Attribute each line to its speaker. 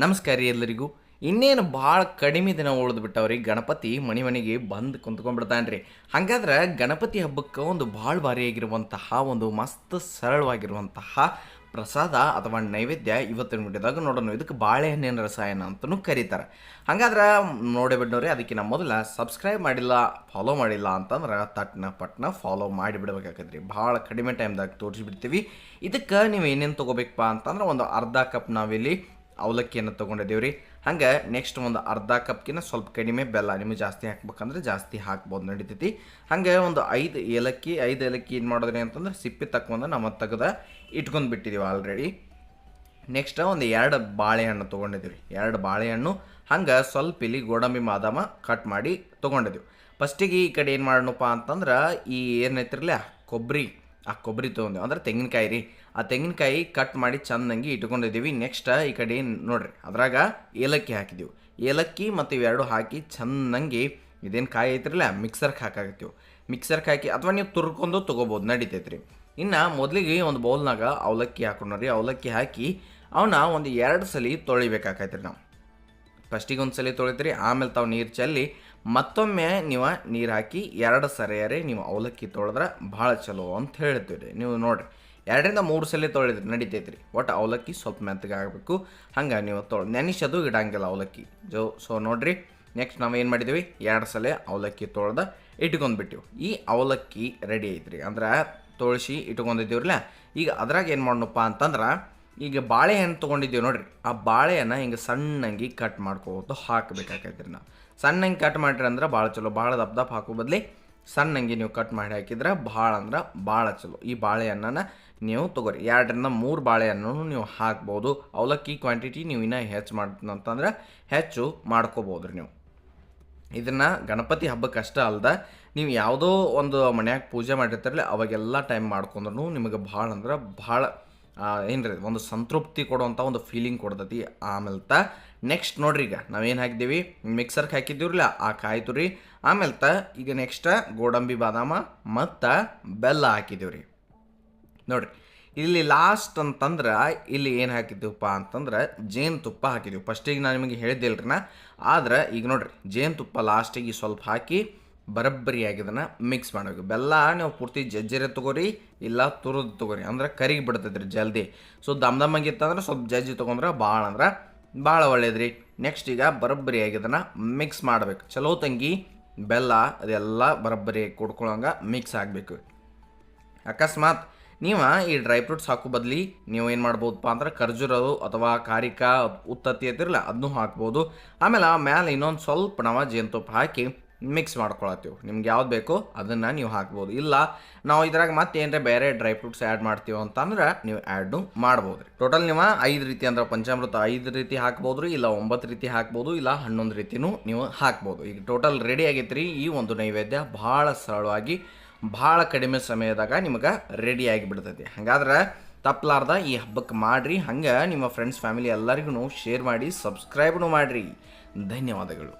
Speaker 1: ನಮಸ್ಕಾರ ಎಲ್ಲರಿಗೂ. ಇನ್ನೇನು ಭಾಳ ಕಡಿಮೆ ದಿನ ಉಳಿದು ಬಿಟ್ಟವ್ರಿ. ಗಣಪತಿ ಮನೆ ಮನೆಗೆ ಬಂದು ಕುಂತ್ಕೊಂಡ್ಬಿಡ್ತಾನೆ ರೀ. ಹಾಗಾದ್ರೆ ಗಣಪತಿ ಹಬ್ಬಕ್ಕೆ ಒಂದು ಭಾಳ ಭಾರಿಯಾಗಿರುವಂತಹ ಒಂದು ಮಸ್ತ್ ಸರಳವಾಗಿರುವಂತಹ ಪ್ರಸಾದ ಅಥವಾ ನೈವೇದ್ಯ ಇವತ್ತಿನ ವಿಡಿಯೋದಾಗ ನೋಡೋಣ. ಇದಕ್ಕೆ ಬಾಳೆಹಣ್ಣಿನ ರಸಾಯನ ಅಂತಲೂ ಕರೀತಾರೆ. ಹಾಗಾದ್ರೆ ನೋಡಿ ಅದಕ್ಕೆ ನಮ್ಮ ಮೊದಲ ಸಬ್ಸ್ಕ್ರೈಬ್ ಮಾಡಿಲ್ಲ, ಫಾಲೋ ಮಾಡಿಲ್ಲ ಅಂತಂದ್ರೆ ತಟ್ನ ಪಟ್ನ ಫಾಲೋ ಮಾಡಿಬಿಡ್ಬೇಕಾಗತ್ರಿ. ಭಾಳ ಕಡಿಮೆ ಟೈಮ್ದಾಗ ತೋರಿಸ್ಬಿಡ್ತೀವಿ. ಇದಕ್ಕೆ ನೀವು ಏನೇನು ತೊಗೋಬೇಕಪ್ಪ ಅಂತಂದ್ರೆ ಒಂದು ಅರ್ಧ ಕಪ್ ನಾವಿಲ್ಲಿ ಅವಲಕ್ಕಿಯನ್ನು ತೊಗೊಂಡಿದ್ದೀವಿ ರೀ ಹಂಗೆ ನೆಕ್ಸ್ಟ್ ಒಂದು ಅರ್ಧ ಕಪ್ಕಿನ ಸ್ವಲ್ಪ ಕಡಿಮೆ ಬೆಲ್ಲ, ನಿಮಗೆ ಜಾಸ್ತಿ ಹಾಕ್ಬೇಕಂದ್ರೆ ಜಾಸ್ತಿ ಹಾಕ್ಬೋದು ನಡಿತೈತಿ. ಹಂಗೆ ಒಂದು ಐದು ಏಲಕ್ಕಿ ಐದು ಏಲಕ್ಕಿ ಏನು ಮಾಡಿದ್ರಿ ಅಂತಂದ್ರೆ ಸಿಪ್ಪೆ ತಕ್ಕೊಂಡು ನಾವು ತೆಗೆದ ಇಟ್ಕೊಂಡು ಬಿಟ್ಟಿದ್ದೀವಿ ಆಲ್ರೆಡಿ ನೆಕ್ಸ್ಟ್ ಒಂದು ಎರಡು ಬಾಳೆಹಣ್ಣು ತೊಗೊಂಡಿದ್ದೀವಿ. ಎರಡು ಬಾಳೆಹಣ್ಣು, ಹಂಗೆ ಸ್ವಲ್ಪ ಇಲ್ಲಿ ಗೋಡಂಬಿ ಬಾದಾಮ ಕಟ್ ಮಾಡಿ ತೊಗೊಂಡಿದ್ದೀವಿ. ಫಸ್ಟಿಗೆ ಈ ಕಡೆ ಏನು ಮಾಡೋಣಪ್ಪ ಅಂತಂದ್ರೆ ಈ ಏನೈತಿರಲ್ಲ ಕೊಬ್ಬರಿ ಆ ಕೊಬ್ಬರಿ ತೊಗೊಂಡೆವು ಅಂದ್ರೆ ತೆಂಗಿನಕಾಯಿ ರೀ. ಆ ತೆಂಗಿನಕಾಯಿ ಕಟ್ ಮಾಡಿ ಚೆನ್ನಾಗಿ ಇಟ್ಕೊಂಡಿದ್ದೀವಿ. ನೆಕ್ಸ್ಟ್ ಈ ಕಡೆ ನೋಡಿರಿ, ಅದ್ರಾಗ ಏಲಕ್ಕಿ ಹಾಕಿದ್ದೀವಿ ಏಲಕ್ಕಿ ಮತ್ತು ಇವೆರಡು ಹಾಕಿ ಚೆನ್ನಾಗಿ ಇದೇನು ಕಾಯಿ ಐತ್ರಲ್ಲ ಮಿಕ್ಸರ್ಗೆ ಹಾಕಾಕತ್ತೀವಿ. ಮಿಕ್ಸರ್ಗೆ ಹಾಕಿ ಅಥವಾ ನೀವು ತುರ್ಕೊಂಡು ತೊಗೋಬೋದು ರೀ ಇನ್ನು ಮೊದಲಿಗೆ ಒಂದು ಬೌಲ್ನಾಗ ಅವಲಕ್ಕಿ ಹಾಕೊಂಡ್ರಿ ಅವಲಕ್ಕಿ ಹಾಕಿ ಅವನ್ನ ಒಂದು ಎರಡು ಸಲ ತೊಳಿಬೇಕಾಕೈತ್ರಿ ನಾವು. ಫಸ್ಟಿಗೆ ಒಂದು ಸಲ ತೊಳಿತೀರಿ, ಆಮೇಲೆ ತಾವು ನೀರು ಚೆಲ್ಲಿ, ಮತ್ತೊಮ್ಮೆ ನೀವು ನೀರು ಹಾಕಿ ಎರಡು ಸರಿಯಾರಿ ನೀವು ಅವಲಕ್ಕಿ ತೊಳೆದ್ರೆ ಭಾಳ ಚಲೋ ಅಂತ ಹೇಳ್ತೀವಿ ನೀವು ನೋಡಿರಿ, ಎರಡರಿಂದ ಮೂರು ಸಲ ತೊಳೆದ್ರಿ ರೀ ಒಟ್ಟು ಅವಲಕ್ಕಿ ಸ್ವಲ್ಪ ಮೆತ್ತಗೆ ಆಗಬೇಕು. ಹಂಗೆ ನೀವು ತೊಳೆ ನೆನೆಸೋದು ಇಡಂಗಿಲ್ಲ ಅವಲಕ್ಕಿ. ಜೋ, ಸೊ ನೋಡಿರಿ, ನೆಕ್ಸ್ಟ್ ನಾವು ಏನು ಮಾಡಿದ್ದೀವಿ ಎರಡು ಸಲ ಅವಲಕ್ಕಿ ತೊಳ್ದ ಇಟ್ಕೊಂಡ್ಬಿಟ್ಟಿವಿ. ಈ ಅವಲಕ್ಕಿ ರೆಡಿ ಐತ್ರಿ. ಅಂದ್ರೆ ತೊಳಸಿ ಇಟ್ಕೊಂಡಿದ್ದೀವ್ರಲ್ಲ, ಈಗ ಅದ್ರಾಗ ಏನು ಮಾಡೋಣಪ್ಪ ಅಂತಂದ್ರೆ ಈಗ ಬಾಳೆಹಣ್ಣು ತೊಗೊಂಡಿದ್ದೀವಿ ನೋಡ್ರಿ. ಆ ಬಾಳೆಯನ್ನು ಹಿಂಗೆ ಸಣ್ಣಂಗಿ ಕಟ್ ಮಾಡ್ಕೋತ ಹಾಕಬೇಕಾಗೈತ್ರಿ ನಾವು. ಸಣ್ಣಂಗೆ ಕಟ್ ಮಾಡಿರಿ ಅಂದ್ರೆ ಭಾಳ ಚಲೋ, ಭಾಳ ದಪ್ಪ ದಪ್ಪ ಹಾಕೋ ಬದಲಿ ಸಣ್ಣಂಗಿ ನೀವು ಕಟ್ ಮಾಡಿ ಹಾಕಿದ್ರೆ ಭಾಳ ಅಂದ್ರೆ ಭಾಳ ಚಲೋ. ಈ ಬಾಳೆಹಣ್ಣನ ನೀವು ತೊಗೊರಿ. ಎರಡರಿಂದ ಮೂರು ಬಾಳೆಹಣ್ಣು ನೀವು ಹಾಕ್ಬೋದು. ಅವಲಕ್ಕಿ ಕ್ವಾಂಟಿಟಿ ನೀವು ಇನ್ನೂ ಹೆಚ್ಚು ಮಾಡ್ತಂತಂದ್ರೆ ಹೆಚ್ಚು ಮಾಡ್ಕೋಬೋದು ರೀ ನೀವು. ಇದನ್ನು ಗಣಪತಿ ಹಬ್ಬಕ್ಕೆ ಅಷ್ಟೇ ಅಲ್ದ ನೀವು ಯಾವುದೋ ಒಂದು ಮನ್ಯಾಗ ಪೂಜೆ ಮಾಡಿರ್ತಾರಲ್ಲ, ಅವಾಗೆಲ್ಲ ಟೈಮ್ ಮಾಡ್ಕೊಂಡ್ರು ನಿಮಗೆ ಭಾಳ ಅಂದ್ರೆ ಭಾಳ ಏನ್ರಿ, ಒಂದು ಸಂತೃಪ್ತಿ ಕೊಡುವಂಥ ಒಂದು ಫೀಲಿಂಗ್ ಕೊಡ್ತೈತಿ ಆಮೇಲೆ ತ ನೆಕ್ಸ್ಟ್ ನೋಡ್ರಿ ಈಗ, ನಾವೇನು ಹಾಕಿದ್ದೀವಿ? ಮಿಕ್ಸರ್ಗೆ ಹಾಕಿದ್ದೀವ್ರಲ್ಲ, ಆ ಕಾಯ್ತು ರೀ ಆಮೇಲೆ ತ ಈಗ ನೆಕ್ಸ್ಟ್ ಗೋಡಂಬಿ ಬಾದಾಮ ಮತ್ತು ಬೆಲ್ಲ ಹಾಕಿದ್ದೀವ್ರಿ. ನೋಡ್ರಿ, ಇಲ್ಲಿ ಲಾಸ್ಟ್ ಅಂತಂದ್ರೆ ಇಲ್ಲಿ ಏನು ಹಾಕಿದ್ದೀವಪ್ಪ ಅಂತಂದ್ರೆ ಜೇನುತುಪ್ಪ ಹಾಕಿದ್ದೀವಿ. ಫಸ್ಟಿಗೆ ನಾನು ನಿಮಗೆ ಹೇಳಿದ್ದಿಲ್ರಿ ನಾ ಆದ್ರೆ ಈಗ ನೋಡ್ರಿ, ಜೇನುತುಪ್ಪ ಲಾಸ್ಟಿಗೆ ಸ್ವಲ್ಪ ಹಾಕಿ ಬರಬ್ಬರಿ ಇದನ್ನು ಮಿಕ್ಸ್ ಮಾಡಬೇಕು ಬೆಲ್ಲ ನೀವು ಪೂರ್ತಿ ಜಜ್ಜಿರೆ ತೊಗೋರಿ, ಇಲ್ಲ ತುರಿದು ತೊಗೋರಿ. ಅಂದ್ರೆ ಕರಿಗೆ ಬಿಡ್ತೈತೆ ರೀ ಜಲ್ದಿ. ಸೊ ದಮ್ ದಮ್ ಆಗಿತ್ತಂದ್ರೆ ಸ್ವಲ್ಪ ಜಜ್ಜಿ ತೊಗೊಂಡ್ರೆ ಭಾಳ ಅಂದ್ರೆ ಭಾಳ ಒಳ್ಳೇದ್ರಿ. ನೆಕ್ಸ್ಟ್ ಈಗ ಬರಬ್ಬರಿಯಾಗಿ ಅದನ್ನು ಮಿಕ್ಸ್ ಮಾಡಬೇಕು. ಚಲೋ ತಂಗಿ, ಬೆಲ್ಲ, ಅದೆಲ್ಲ ಬರಬ್ಬರಿ ಕೊಡ್ಕೊಳ್ಳೋಂಗೆ ಮಿಕ್ಸ್ ಆಗಬೇಕು. ಅಕಸ್ಮಾತ್ ನೀವು ಈ ಡ್ರೈ ಫ್ರೂಟ್ಸ್ ಹಾಕೋ ಬದಲಿ ನೀವು ಏನು ಮಾಡ್ಬೋದಪ್ಪ ಅಂದ್ರೆ ಖರ್ಜೂರದು ಅಥವಾ ಕಾರಿಕಾ, ಉತ್ತತ್ತಿ ಅಂತಿರಲ್ಲ ಅದನ್ನೂ ಹಾಕ್ಬೋದು. ಆಮೇಲೆ ಆ ಮೇಲೆ ಇನ್ನೊಂದು ಸ್ವಲ್ಪ ನಾವು ಜೇನುತುಪ್ಪ ಹಾಕಿ ಮಿಕ್ಸ್ ಮಾಡ್ಕೊಳತ್ತೀವಿ. ನಿಮ್ಗೆ ಯಾವ್ದು ಬೇಕೋ ಅದನ್ನು ನೀವು ಹಾಕ್ಬೋದು. ಇಲ್ಲ, ನಾವು ಇದ್ರಾಗ ಮತ್ತೆ ಏನರ ಬೇರೆ ಡ್ರೈ ಫ್ರೂಟ್ಸ್ ಆ್ಯಡ್ ಮಾಡ್ತೀವಿ ಅಂತಂದ್ರೆ ನೀವು ಆ್ಯಡು ಮಾಡ್ಬೋದು ರೀ. ಟೋಟಲ್ ನೀವು ಐದು ರೀತಿ ಅಂದ್ರೆ ಪಂಚಾಮೃತ ಐದು ರೀತಿ ಹಾಕ್ಬೋದು ರೀ, ಇಲ್ಲ ಒಂಬತ್ತು ರೀತಿ ಹಾಕ್ಬೋದು, ಇಲ್ಲ ಹನ್ನೊಂದು ರೀತಿನೂ ನೀವು ಹಾಕ್ಬೋದು. ಈಗ ಟೋಟಲ್ ರೆಡಿ ಆಗೈತೆ ರೀ, ಈ ಒಂದು ನೈವೇದ್ಯ ಭಾಳ ಸರಳವಾಗಿ, ಭಾಳ ಕಡಿಮೆ ಸಮಯದಾಗ ನಿಮಗೆ ರೆಡಿ ಆಗಿಬಿಡ್ತೈತಿ ಹಾಗಾದ್ರೆ ತಪ್ಪಲಾರ್ದ ಈ ಹಬ್ಬಕ್ಕೆ ಮಾಡಿರಿ. ಹಂಗೆ ನಿಮ್ಮ ಫ್ರೆಂಡ್ಸ್ ಫ್ಯಾಮಿಲಿ ಎಲ್ಲರಿಗೂ ಶೇರ್ ಮಾಡಿ ಸಬ್ಸ್ಕ್ರೈಬ್ನು ಮಾಡಿರಿ. ಧನ್ಯವಾದಗಳು.